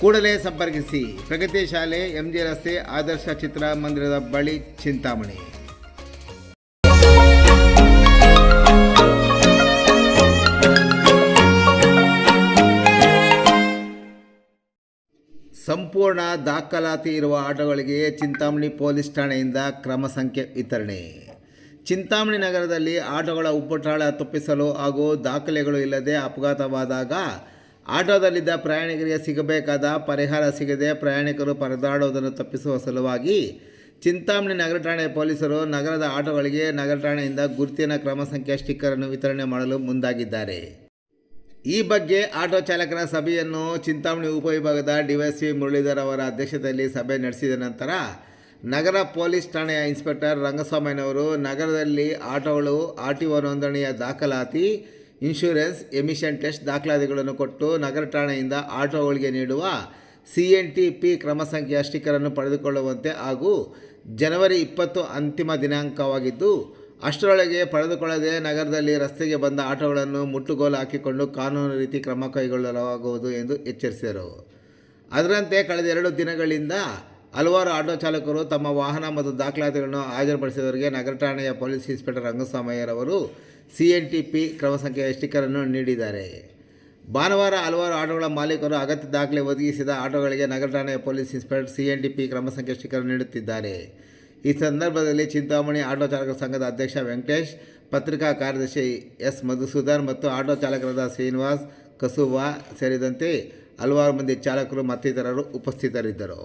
ಕೂಡಲೇ ಸಂಪರ್ಕಿಸಿ. ಪ್ರಗತಿ ಶಾಲೆ, ಎಂಜಿ ರಸ್ತೆ, ಆದರ್ಶ ಚಿತ್ರಮಂದಿರದ ಬಳಿ ಚಿಂತಾಮಣಿ. ಸಂಪೂರ್ಣ ದಾಖಲಾತಿ ಇರುವ ಆಟೋಗಳಿಗೆ ಚಿಂತಾಮಣಿ ಪೊಲೀಸ್ ಠಾಣೆಯಿಂದ ಕ್ರಮ ಸಂಖ್ಯೆ ವಿತರಣೆ. ಚಿಂತಾಮಣಿ ನಗರದಲ್ಲಿ ಆಟೋಗಳ ಉಪ್ಪುಟಾಳ ತಪ್ಪಿಸಲು ಹಾಗೂ ದಾಖಲೆಗಳು ಇಲ್ಲದೆ ಅಪಘಾತವಾದಾಗ ಆಟೋದಲ್ಲಿದ್ದ ಪ್ರಯಾಣಿಕರಿಗೆ ಸಿಗಬೇಕಾದ ಪರಿಹಾರ ಸಿಗದೆ ಪ್ರಯಾಣಿಕರು ಪರದಾಡುವುದನ್ನು ತಪ್ಪಿಸುವ ಸಲುವಾಗಿ ಚಿಂತಾಮಣಿ ನಗರ ಠಾಣೆ ಪೊಲೀಸರು ನಗರದ ಆಟೋಗಳಿಗೆ ನಗರ ಠಾಣೆಯಿಂದ ಗುರುತಿನ ಕ್ರಮ ಸಂಖ್ಯೆ ಸ್ಟಿಕ್ಕರನ್ನು ವಿತರಣೆ ಮಾಡಲು ಮುಂದಾಗಿದ್ದಾರೆ. ಈ ಬಗ್ಗೆ ಆಟೋ ಚಾಲಕರ ಸಭೆಯನ್ನು ಚಿಂತಾಮಣಿ ಉಪವಿಭಾಗದ ಡಿವೈಎಸ್ಪಿ ಮುರಳೀಧರ್ ಅವರ ಅಧ್ಯಕ್ಷತೆಯಲ್ಲಿ ಸಭೆ ನಡೆಸಿದ ನಂತರ ನಗರ ಪೊಲೀಸ್ ಠಾಣೆಯ ಇನ್ಸ್ಪೆಕ್ಟರ್ ರಂಗಸ್ವಾಮಿನವರು ನಗರದಲ್ಲಿ ಆಟೋಗಳು ಆರ್ ಟಿ ಒ ನೋಂದಣಿಯ ದಾಖಲಾತಿ ಇನ್ಶೂರೆನ್ಸ್ ಎಮಿಷನ್ ಟೆಸ್ಟ್ ದಾಖಲಾತಿಗಳನ್ನು ಕೊಟ್ಟು ನಗರ ಠಾಣೆಯಿಂದ ಆಟೋಗಳಿಗೆ ನೀಡುವ ಸಿ ಎನ್ ಟಿ ಪಿ ಕ್ರಮ ಸಂಖ್ಯೆಯ ಸ್ಟಿಕ್ಕರನ್ನು ಪಡೆದುಕೊಳ್ಳುವಂತೆ ಹಾಗೂ ಜನವರಿ ಇಪ್ಪತ್ತು ಅಂತಿಮ ದಿನಾಂಕವಾಗಿದ್ದು, ಅಷ್ಟರೊಳಗೆ ಪಡೆದುಕೊಳ್ಳದೆ ನಗರದಲ್ಲಿ ರಸ್ತೆಗೆ ಬಂದ ಆಟೋಗಳನ್ನು ಮುಟ್ಟುಗೋಲು ಹಾಕಿಕೊಂಡು ಕಾನೂನು ರೀತಿ ಕ್ರಮ ಕೈಗೊಳ್ಳಲಾಗುವುದು ಎಂದು ಎಚ್ಚರಿಸಿದರು. ಅದರಂತೆ ಕಳೆದ ಎರಡು ದಿನಗಳಿಂದ ಹಲವಾರು ಆಟೋ ಚಾಲಕರು ತಮ್ಮ ವಾಹನ ಮತ್ತು ದಾಖಲಾತಿಗಳನ್ನು ಹಾಜರುಪಡಿಸಿದವರಿಗೆ ನಗರ ಠಾಣೆಯ ಪೊಲೀಸ್ ಇನ್ಸ್ಪೆಕ್ಟರ್ ರಂಗಸ್ವಾಮಯ್ಯರವರು ಸಿ ಎನ್ ಟಿ ಪಿ ಕ್ರಮ ಸಂಖ್ಯೆಯ ಸ್ಟಿಕ್ಕರನ್ನು ನೀಡಿದ್ದಾರೆ. ಭಾನುವಾರ ಹಲವಾರು ಆಟೋಗಳ ಮಾಲೀಕರು ಅಗತ್ಯ ದಾಖಲೆ ಒದಗಿಸಿದ ಆಟೋಗಳಿಗೆ ನಗರ ಠಾಣೆಯ police inspector C N T P ಕ್ರಮ ಸಂಖ್ಯೆ ಸ್ಟಿಕ್ಕರ್ ನೀಡುತ್ತಿದ್ದಾರೆ. ಈ ಸಂದರ್ಭದಲ್ಲಿ ಚಿಂತಾಮಣಿ ಆಟೋ ಚಾಲಕರ ಸಂಘದ ಅಧ್ಯಕ್ಷ ವೆಂಕಟೇಶ್, ಪತ್ರಿಕಾ ಕಾರ್ಯದರ್ಶಿ ಎಸ್ ಮಧುಸೂದನ್ ಮತ್ತು ಆಟೋ ಚಾಲಕರಾದ ಶ್ರೀನಿವಾಸ್ ಕಸುವಾ ಸೇರಿದಂತೆ ಹಲವಾರು ಮಂದಿ ಚಾಲಕರು ಮತ್ತಿತರರು ಉಪಸ್ಥಿತರಿದ್ದರು.